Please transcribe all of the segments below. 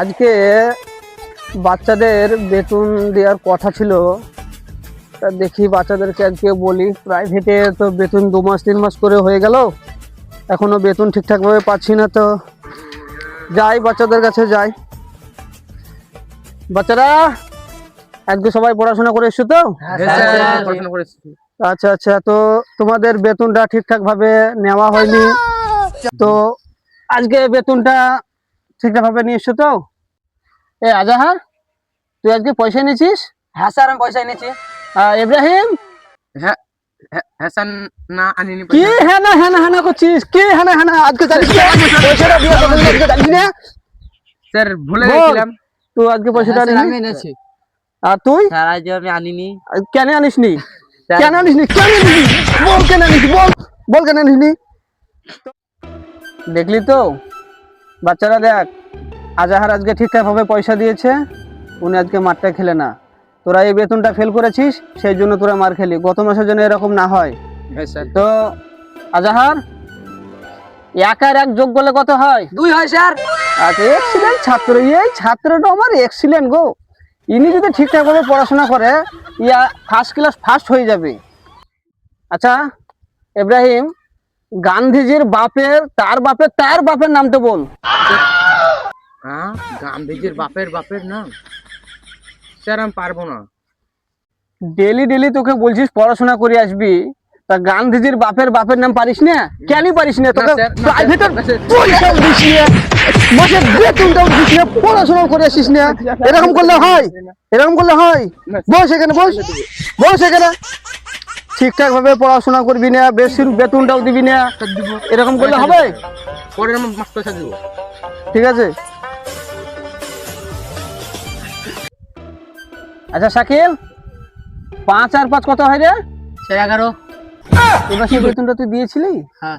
আজকে বাচ্চাদের বেতন দেওয়ার কথা ছিল। তা দেখি বাচ্চাদেরকে আজকে বলি প্রাইভেটে তো বেতন দু মাস তিন মাস করে হয়ে গেল। এখনও বেতন ঠিকঠাকভাবে পাচ্ছি না তো। যাই বাচ্চাদের কাছে যাই। বাচ্চারা আজকে সবাই পড়াশোনা করে এসছো তো? পড়াশোনা করে এসেছি। আচ্ছা আচ্ছা তো তোমাদের বেতনটা ঠিকঠাক ভাবে নেওয়া হয়নি। তো আজকে বেতনটা ঠিকঠাক ভাবে নিয়ে এসছো তো? এ আজাহার তুই আজকে পয়সা নিয়েছিস হ্যাঁ স্যার আমি পয়সা আহ, ইব্রাহিম হ্যাঁ হ্যাঁ হ্যাঁ স্যার না আনিনি কি পয়সা। না না না করছিস? কি না আজকে জানিস না? পয়সাটা দিয়ে দেবো, আজকে জানিস না? স্যার ভুলে গেছিলাম। তুই আজকে পয়সাটা আমি এনেছি। আর তুই? স্যার আজ আমি আনিনি। কেন আনিসনি? কেন আনিসনি? কেন আনিসনি? বল কেন আনিসনি? বল বল কেন আনিসনি? দেখলি তো? বাচ্চারা দেখ আজাহার আজকে ঠিকঠাকভাবে পয়সা দিয়েছে উনি আজকে মারটা খেলে না। তোরা এই বেতনটা ফেল করেছিস সেই জন্য তোরা মার খেলি। গত মাসের জন্য এরকম না হয়। হ্যাঁ তো আজাহার এক আর এক যোগ করলে কত হয়? দুই হয় স্যার। আচ্ছা এক্সিলেন্ট ছাত্র এই ছাত্রটা আমার এক্সিলেন্ট গো। ইনি যদি ঠিকঠাক ভাবে পড়াশোনা করে ইয়া ফার্স্ট ক্লাস ফার্স্ট হয়ে যাবে। আচ্ছা ইব্রাহিম গান্ধীজির বাপের তার বাপের তার বাপের নামটা বল। হ্যাঁ গান্ধীজির বাপের বাপের নাম? স্যার আমি পারব না। ডেলি ডেলি তোকে বলছিস পড়াশোনা করে আসবি। তা গান্ধীজির বাপের বাপের নাম পারিস না? কেন পারিস না? তোকে প্রাইভেটের না, দিস না। মাসের বেতনটাও দিস না পড়াশোনা করে আসিস না। এরকম করলে হয়? এরকম করলে হয়? বস এখানে বস। বস এখানে। ঠিকঠাক ভাবে পড়াশোনা করবি না বেশি বেতনটাও দিবি না এরকম করলে হবে? পরের মাস পয়সা দিব। ঠিক আছে। আচ্ছা শাকিল পাঁচ আর পাঁচ কত হয় রে? সে এগারো। এবার সেই বেতনটা তুই দিয়েছিলি? হ্যাঁ।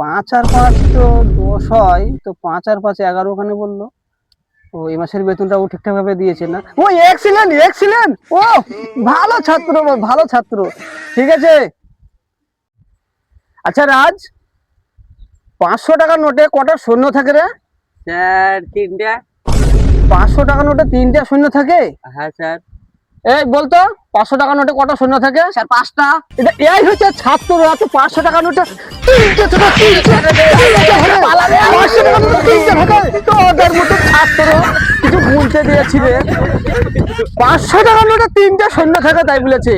পাঁচ আর পাঁচ তো দশ হয় তো পাঁচ আর পাঁচ এগারো ওখানে বলল। ও এই মাসের বেতনটা ও ঠিকঠাক ভাবে দিয়েছে না? ও এক্সিলেন্ট এক্সিলেন্ট ও ভালো ছাত্র ভালো ছাত্র। ঠিক আছে? আচ্ছা রাজ পাঁচশো টাকার নোটে কটা শূন্য থাকে রে? স্যার তিনটা। পাঁচশো টাকার নোটে তিনটা শূন্য থাকে? হ্যাঁ স্যার। এই বলতো পাঁচশো টাকার নোটে কটা শূন্য থাকে? স্যার পাঁচটা। এটা এই হচ্ছে ছাত্র রাতে পাঁচশো টাকা নোটে তিনটে ছোট টাকা ওদের মতো ছাত্র কিছু বলতে দিয়েছিলে পাঁচশো টাকা নোটে তিনটে শূন্য থাকে তাই বলেছে।